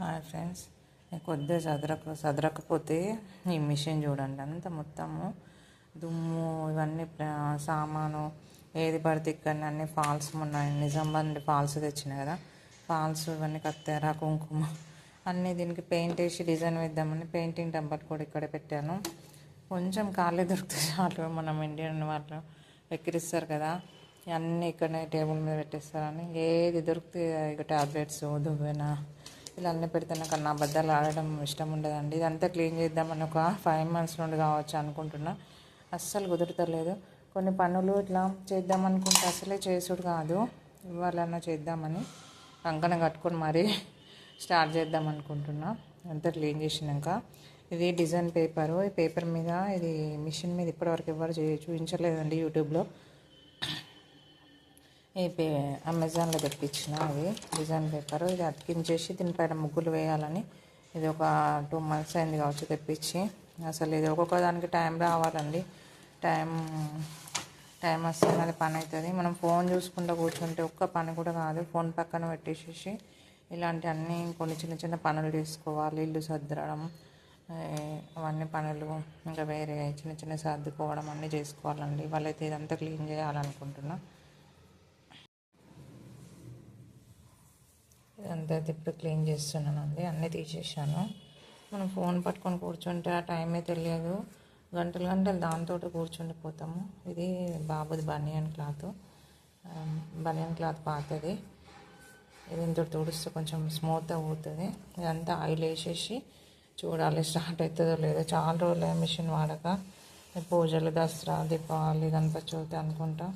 Hi friends కొద్దిగా చదరక చదరకపోతే ఈ machine చూడండి. అంత మొత్తము దుమ్ము ఇవన్నీ సామాను ఏది పడితే ఇక్కడ అన్ని ఫాల్స్ ఉన్నాయి. నిజామాబాద్ నుండి ఫాల్స్ తెచ్చిన కదా. ఫాల్స్ ఇవన్నీ కత్తెర కుంకుమ అన్నీ దీనికి పెయింట్ వేసి డిజైన్ వేద్దామని పెయింటింగ్ డబ్బాలు కూడా ఇక్కడ పెట్టాను. కొంచెం ఖాళీ దొరికితే చాలు. మనం ఇండియన్ వాళ్ళు ఎక్కిరిస్తారు కదా. అన్నీ ఇక్కడనే టేబుల్ మీద పెట్టేస్తారని. ఏది దొరికితే ఇక టాబ్లెట్స్ దువ్వెన ఇలా అన్నీ పెడితే నాకు నా బద్దలు ఆడడం ఇష్టం ఉండదండి. ఇదంతా క్లీన్ చేద్దామని ఒక ఫైవ్ మంత్స్ నుండి కావచ్చు అనుకుంటున్నా. అస్సలు కుదురుతలేదు. కొన్ని పనులు ఇట్లా చేద్దాం అనుకుంటే అసలే చేసుడు కాదు. ఇవ్వాలన్నా చేద్దామని కంకణం కట్టుకొని మరీ స్టార్ట్ చేద్దాం అనుకుంటున్నా. అంతా క్లీన్ చేసినాక ఇది డిజైన్ పేపరు. ఈ పేపర్ మీద ఇది మిషన్ మీద ఇప్పటివరకు ఎవరు చూపించలేదండి యూట్యూబ్లో. ఈ పే అమెజాన్లో తెప్పించిన అది డిజైన్ పేపర్. ఇది అతికించేసి దీనిపైన ముగ్గులు వేయాలని. ఇది ఒక టూ మంత్స్ అయింది కావచ్చు తెప్పించి. అసలు ఇది ఒక్కొక్క దానికి టైం రావాలండి. టైం టైం వస్తే అది పని అవుతుంది. మనం ఫోన్ చూసుకుంటూ కూర్చుంటే ఒక్క పని కూడా కాదు. ఫోన్ పక్కన పెట్టేసేసి ఇలాంటి అన్ని కొన్ని చిన్న చిన్న పనులు చేసుకోవాలి. ఇల్లు సర్దడం అవన్నీ పనులు ఇంకా వేరే చిన్న చిన్న సర్దుకోవడం అన్నీ చేసుకోవాలండి. వాళ్ళైతే ఇదంతా క్లీన్ చేయాలనుకుంటున్నాను ఇదంతా ఇప్పుడు క్లీన్ చేస్తున్నానండి అన్నీ తీసేసాను మనం ఫోన్ పట్టుకొని కూర్చుంటే ఆ టైమే తెలియదు. గంటలు గంటలు దాంతో కూర్చుండిపోతాము ఇది బాబుది బనియన్ క్లాత్. బనియన్ క్లాత్ పాతది. ఇది ఇంత తుడిస్తే కొంచెం స్మూత్గా అవుతుంది. ఇదంతా ఆయిల్ వేసేసి చూడాలి స్టార్ట్ అవుతుందో లేదో. చాలా రోజులు మిషన్ వాడక. పూజలు దసరా దీపావళి గణపతి చవితి అనుకుంటా.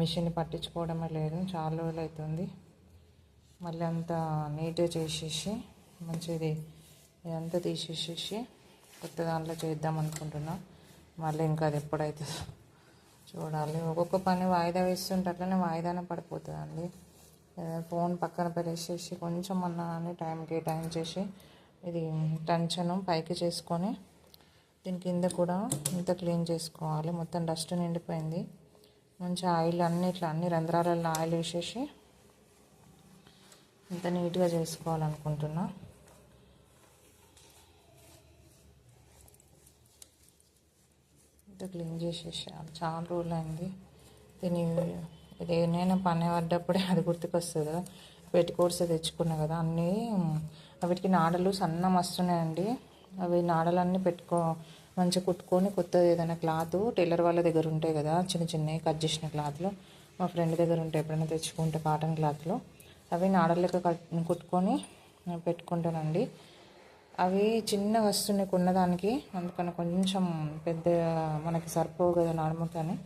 మిషన్ పట్టించుకోవడమే లేదు. చాలా రోజులు అవుతుంది. మళ్ళీ అంతా నీట్గా చేసేసి మంచిది ఇదంతా తీసేసేసి కొత్త దాంట్లో చేద్దాం అనుకుంటున్నా. మళ్ళీ ఇంకా అది ఎప్పుడైతుందో చూడాలి. ఒక్కొక్క పని వాయిదా వేస్తుంటే అట్లనే వాయిదానే పడిపోతుందండి. ఫోన్ పక్కన పెరేసేసి కొంచెం అన్నా అని టైం కేటాయించేసి ఇది టెన్షన్ పైకి చేసుకొని దీని కింద కూడా ఇంత క్లీన్ చేసుకోవాలి. మొత్తం డస్ట్ నిండిపోయింది. మంచి ఆయిల్ అన్ని ఇట్లా అన్ని రంధ్రాలలో ఆయిల్ వేసేసి ఇంత నీట్గా చేసుకోవాలనుకుంటున్నా. ఇంత క్లీన్ చేసేసాను చాలా రోజులు అయింది దీని ఏదైనా పని పడ్డప్పుడే అది గుర్తుకొస్తుంది కదా. పెట్టుకోట్స్ తెచ్చుకున్నా కదా. అన్నీ వీటికి నాడలు సన్నం వస్తున్నాయండి అవి నాడలన్నీ పెట్టుకో మంచిగా కుట్టుకొని కొత్తది ఏదైనా క్లాత్ టైలర్ వాళ్ళ దగ్గర ఉంటాయి కదా. చిన్న చిన్నవి కట్ చేసిన క్లాత్లు. మా ఫ్రెండ్ దగ్గర ఉంటాయి ఎప్పుడైనా తెచ్చుకుంటే కాటన్ క్లాత్లో. అవి నాడల కుట్టుకొని పెట్టుకుంటానండి. అవి చిన్నగా వస్తున్నాయి కొన్నదానికి అందుకని కొంచెం పెద్ద మనకి సరిపోవు కదా నార్మల్గాని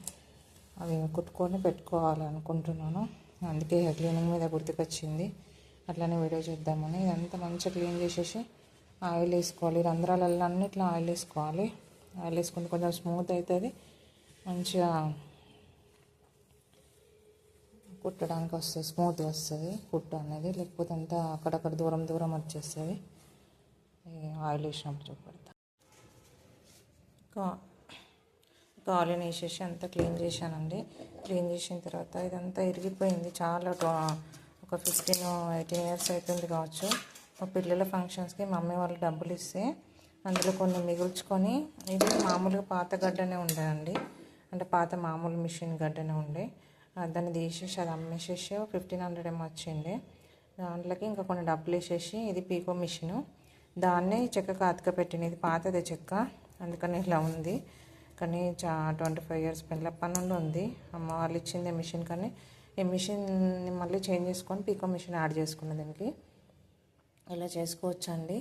అవి కుట్టుకొని పెట్టుకోవాలి అనుకుంటున్నాను. అందుకే క్లీనింగ్ మీద గుర్తుకొచ్చింది. అట్లనే వీడియో చేద్దామని. ఇదంతా మంచిగా క్లీన్ చేసేసి ఆయిల్ వేసుకోవాలి. రంధ్రాలలో అన్నిట్లో ఆయిల్ వేసుకోవాలి. ఆయిల్ వేసుకుంటే కొంచెం స్మూత్ అవుతుంది. మంచిగా కుట్టడానికి వస్తుంది స్మూత్గా వస్తుంది కుట్టు అనేది. లేకపోతే అంతా అక్కడక్కడ దూరం దూరం వచ్చేస్తుంది ఆయిల్ వేసినప్పుడు చూపెడతా. కా కాలిని వేసేసి అంతా క్లీన్ చేశానండి. క్లీన్ చేసిన తర్వాత ఇదంతా ఇరిగిపోయింది. చాలా ఒక ఫిఫ్టీన్ ఎయిటీన్ ఇయర్స్ అవుతుంది కావచ్చు. మా పిల్లల ఫంక్షన్స్కి మమ్మీ వాళ్ళు డబ్బులు ఇస్తే అందులో కొన్ని మిగుల్చుకొని ఇది మామూలుగా పాత గడ్డనే ఉండేదండి. అంటే పాత మామూలు మిషన్ గడ్డనే ఉండే. దాన్ని తీసేసి అది అమ్మేసేసి ఫిఫ్టీన్ హండ్రెడ్ ఏమో వచ్చిండే దాంట్లోకి ఇంకా కొన్ని డబ్బులు వేసేసి ఇది పీకో మిషను. దాన్నే చెక్కకు అతక పెట్టింది. ఇది పాతదే చెక్క. అందుకని ఇలా ఉంది. కానీ చా ట్వంటీ ఫైవ్ ఇయర్స్ పిల్లప్ప నుండి ఉంది. అమ్మ వాళ్ళు ఇచ్చింది మిషన్ కానీ ఈ మిషన్ని మళ్ళీ చేంజ్ చేసుకొని పీకో మిషన్ యాడ్ చేసుకున్న దీనికి. ఇలా చేసుకోవచ్చండి.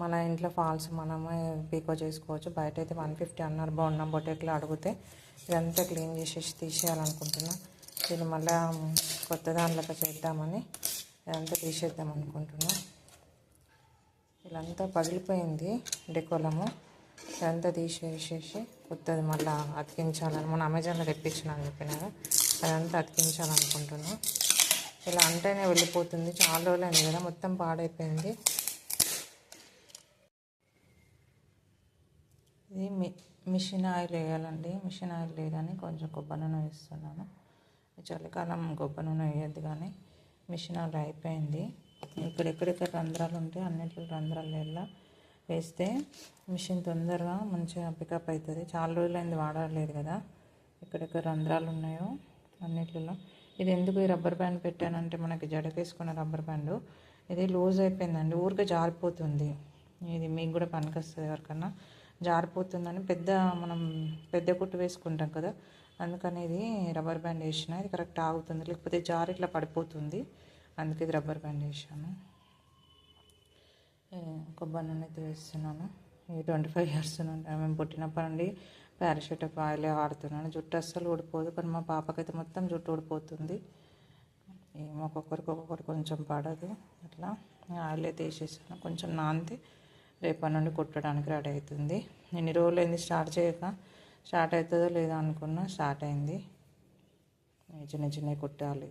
మన ఇంట్లో ఫాల్స్ మనమే పీకో చేసుకోవచ్చు. బయట అయితే వన్ ఫిఫ్టీ అన్నారు బాగున్నా బొటెక్లో అడిగితే ఇదంతా క్లీన్ చేసేసి తీసేయాలనుకుంటున్నా. దీన్ని మళ్ళీ కొత్త దాంట్లో చేద్దామని ఇదంతా తీసేద్దాం అనుకుంటున్నా. ఇదంతా పగిలిపోయింది డెకోలము. ఇదంతా తీసేసేసి కొత్తది మళ్ళీ అతికించాలని మన అమెజాన్లో తెప్పించినాను చెప్పినారు అదంతా అతికించాలనుకుంటున్నాను ఇలా అంటేనే వెళ్ళిపోతుంది. చాలా రోజులు అయింది కదా మొత్తం పాడైపోయింది ఇది మి మిషన్ ఆయిల్ వేయాలండి. మిషన్ ఆయిల్ లేదని కొంచెం కొబ్బరి నూనె వేస్తున్నాను. చలికాలం కొబ్బరి నూనె వేయద్దు కానీ మిషన్ ఆయిల్ అయిపోయింది. ఇక్కడ ఎక్కడెక్కడ రంధ్రాలు ఉంటాయి అన్నింటిలో రంధ్రాలు వెళ్ళా వేస్తే మిషన్ తొందరగా మంచిగా పికప్ అవుతుంది చాలా రోజులైంది వాడలేదు కదా. ఎక్కడెక్కడ రంధ్రాలు ఉన్నాయో అన్నిట్లలో. ఇది ఎందుకు ఈ రబ్బర్ బ్యాండ్ పెట్టానంటే మనకి జడకేసుకున్న రబ్బర్ బ్యాండ్ ఇది లూజ్ అయిపోయిందండి. ఊరికే జారిపోతుంది. ఇది మీకు కూడా పనికొస్తుంది ఎవరికన్నా. జారిపోతుందని పెద్ద మనం పెద్ద కుట్టు వేసుకుంటాం కదా అందుకని ఇది రబ్బర్ బ్యాండ్ వేసిన ఇది కరెక్ట్ ఆగుతుంది. లేకపోతే జారి ఇట్లా పడిపోతుంది. అందుకే ఇది రబ్బర్ బ్యాండ్ వేసాను. కొబ్బరి నూనె అయితే వేస్తున్నాను. ఈ ట్వంటీ ఫైవ్ ఇయర్స్ నుండి మేము పుట్టినప్పటి నుండి పారాషూట్ ఆయిల్ వాడుతున్నాను. జుట్టు అస్సలు ఊడిపోదు కానీ మా పాపకైతే మొత్తం జుట్టు ఊడిపోతుంది. ఏమో ఒక్కొక్కరికి ఒక్కొక్కరు కొంచెం పడదు. అట్లా ఆయిల్ అయితే వేసేసాను. కొంచెం నాంది. రేపటి నుండి కుట్టడానికి రెడీ అవుతుంది. ఎన్ని రోజులు అయింది స్టార్ట్ చేయక? స్టార్ట్ అవుతుందో లేదో అనుకున్నా స్టార్ట్ అయింది. చిన్న చిన్నవి కుట్టాలి.